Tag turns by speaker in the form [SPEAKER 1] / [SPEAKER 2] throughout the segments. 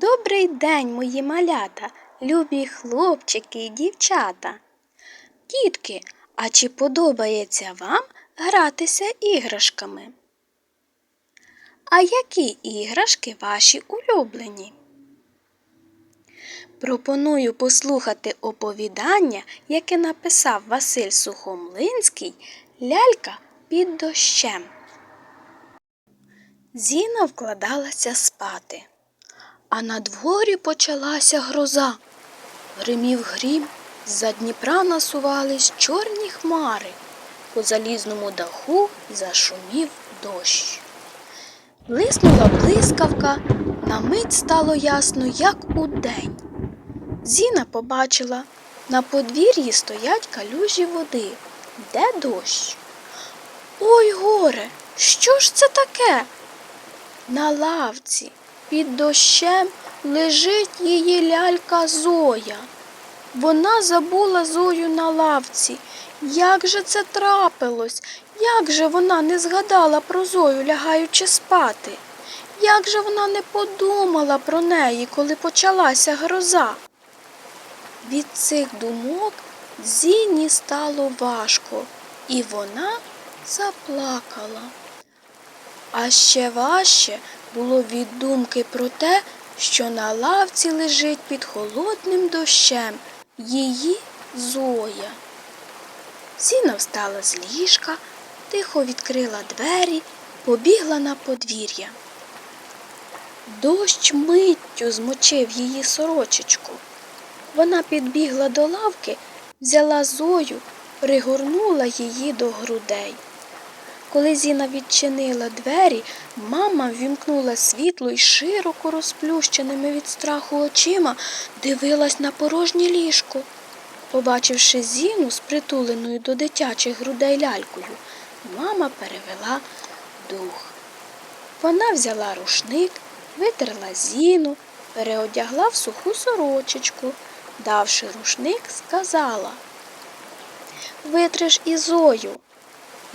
[SPEAKER 1] Добрий день, мої малята, любі хлопчики і дівчата. Дітки, а чи подобається вам гратися іграшками? А які іграшки ваші улюблені? Пропоную послухати оповідання, яке написав Василь Сухомлинський Лялька під дощем. Зіна вкладалася спати, а на дворі почалася гроза. Гримів грім, з-за Дніпра насувались чорні хмари, по залізному даху зашумів дощ. Блиснула блискавка, на мить стало ясно, як удень. Зіна побачила, на подвір'ї стоять калюжі води. Де дощ? Ой горе, що ж це таке? На лавці під дощем лежить її лялька Зоя. Вона забула Зою на лавці. Як же це трапилось? Як же вона не згадала про Зою, лягаючи спати? Як же вона не подумала про неї, коли почалася гроза? Від цих думок Зіні стало важко, і вона заплакала. А ще важче було від думки про те, що на лавці лежить під холодним дощем її Зоя. Зіна встала з ліжка, тихо відкрила двері, побігла на подвір'я. Дощ миттю змочив її сорочечку. Вона підбігла до лавки, взяла Зою, пригорнула її до грудей. Коли Зіна відчинила двері, мама ввімкнула світло і широко розплющеними від страху очима дивилась на порожнє ліжко. Побачивши Зіну спритуленою до дитячих грудей лялькою, мама перевела дух. Вона взяла рушник, витерла Зіну, переодягла в суху сорочечку, давши рушник, сказала Витриш і Зою.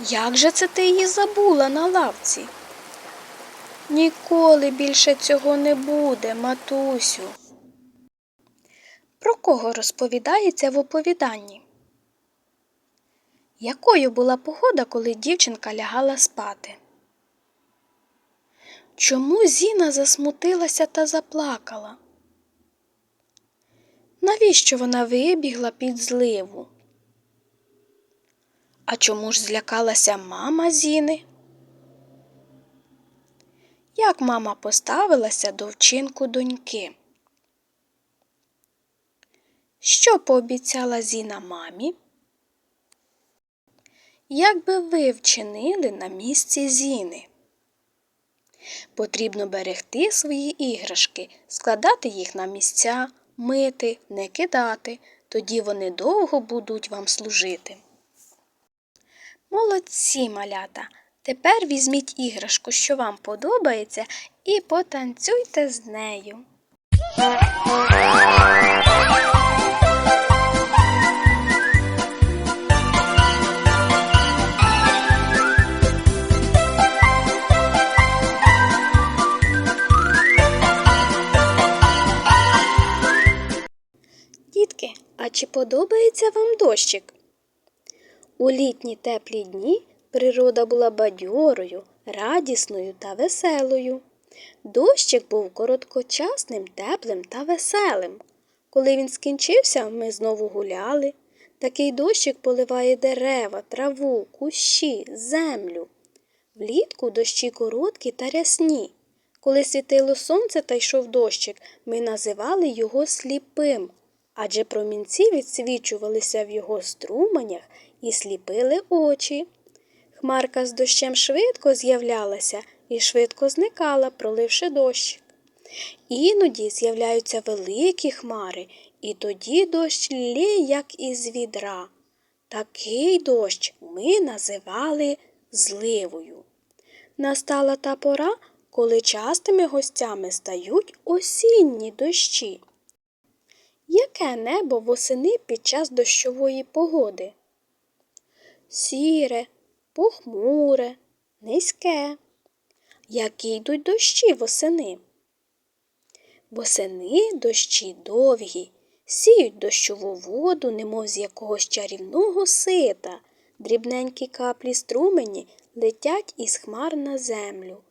[SPEAKER 1] Як же це ти її забула на лавці? Ніколи більше цього не буде, матусю. Про кого розповідається в оповіданні? Якою була погода, коли дівчинка лягала спати? Чому Зіна засмутилася та заплакала? Навіщо вона вибігла під зливу? А чому ж злякалася мама Зіни? Як мама поставилася до вчинку доньки? Що пообіцяла Зіна мамі? Як би ви вчинили на місці Зіни? Потрібно берегти свої іграшки, складати їх на місця, мити, не кидати, тоді вони довго будуть вам служити. Молодці малята! Тепер візьміть іграшку, що вам подобається, і потанцюйте з нею. Дітки, а чи подобається вам дощик? У літні теплі дні природа була бадьорою, радісною та веселою. Дощик був короткочасним, теплим та веселим. Коли він скінчився, ми знову гуляли. Такий дощик поливає дерева, траву, кущі, землю. Влітку дощі короткі та рясні. Коли світило сонце та йшов дощик, ми називали його сліпим, адже промінці відсвічувалися в його струменях і сліпили очі. Хмарка з дощем швидко з'являлася і швидко зникала, проливши дощик. Іноді з'являються великі хмари, і тоді дощ лє, як із відра. Такий дощ ми називали зливою. Настала та пора, коли частими гостями стають осінні дощі. Яке небо восени під час дощової погоди? Сіре, похмуре, низьке. Які йдуть дощі восени? Восени дощі довгі, сіють дощову воду, немов з якогось чарівного сита. Дрібненькі каплі струмені летять із хмар на землю.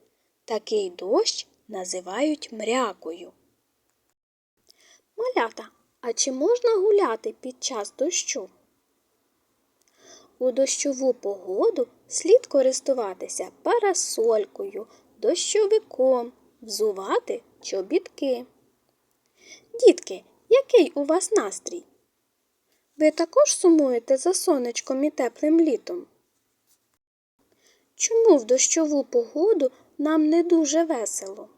[SPEAKER 1] Такий дощ називають мрякою. Малята, а чи можна гуляти під час дощу? У дощову погоду слід користуватися парасолькою, дощовиком, взувати чобітки. Дітки, який у вас настрій? Ви також сумуєте за сонечком і теплим літом? Чому в дощову погоду нам не дуже весело?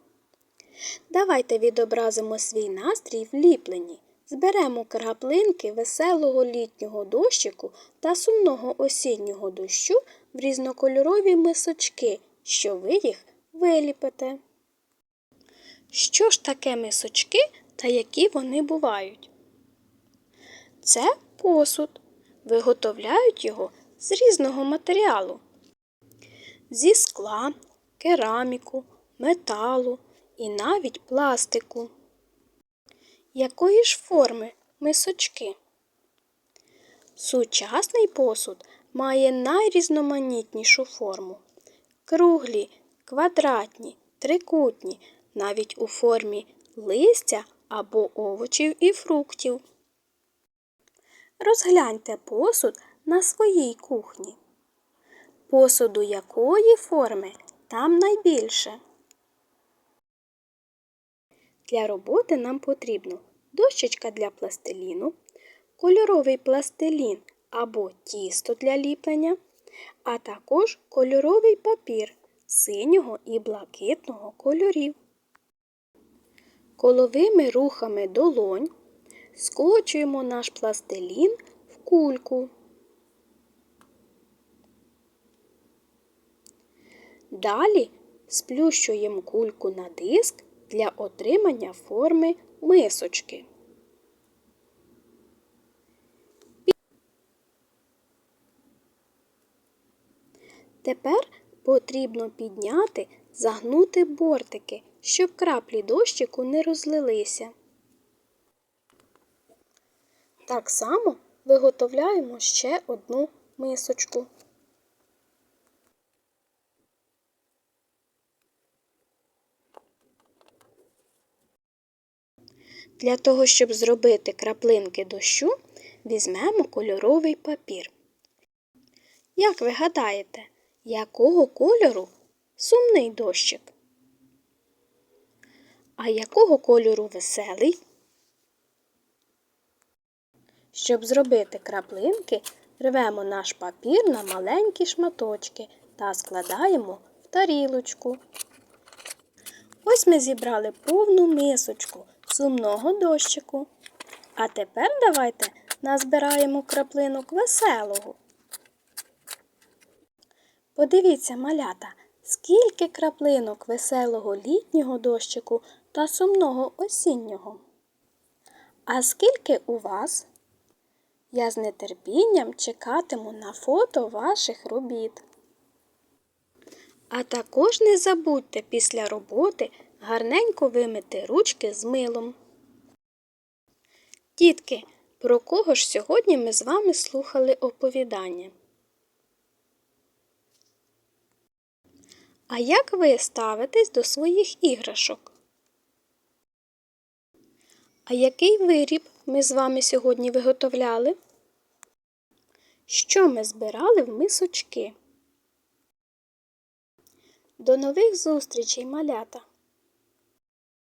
[SPEAKER 1] Давайте відобразимо свій настрій в ліпленні. Зберемо краплинки веселого літнього дощику та сумного осіннього дощу в різнокольорові мисочки, що ви їх виліпите. Що ж таке мисочки та які вони бувають? Це посуд. Виготовляють його з різного матеріалу. Зі скла, кераміку, металу і навіть пластику. Якої ж форми мисочки? Сучасний посуд має найрізноманітнішу форму. Круглі, квадратні, трикутні, навіть у формі листя або овочів і фруктів. Розгляньте посуд на своїй кухні. Посуду якої форми там найбільше. Для роботи нам потрібно дощечка для пластиліну, кольоровий пластилін або тісто для ліплення, а також кольоровий папір синього і блакитного кольорів. Коловими рухами долонь скочуємо наш пластилін в кульку. Далі сплющуємо кульку на диск для отримання форми мисочки. Тепер потрібно підняти, загнути бортики, щоб краплі дощику не розлилися. Так само виготовляємо ще одну мисочку. Для того, щоб зробити краплинки дощу, візьмемо кольоровий папір. Як ви гадаєте, якого кольору сумний дощик? А якого кольору веселий? Щоб зробити краплинки, рвемо наш папір на маленькі шматочки та складаємо в тарілочку. Ось ми зібрали повну мисочку сумного дощику. А тепер давайте назбираємо краплинок веселого. Подивіться, малята, скільки краплинок веселого літнього дощику та сумного осіннього. А скільки у вас? Я з нетерпінням чекатиму на фото ваших робіт. А також не забудьте після роботи гарненько вимити ручки з милом. Дітки, про кого ж сьогодні ми з вами слухали оповідання? А як ви ставитесь до своїх іграшок? А який виріб ми з вами сьогодні виготовляли? Що ми збирали в мисочки? До нових зустрічей, малята!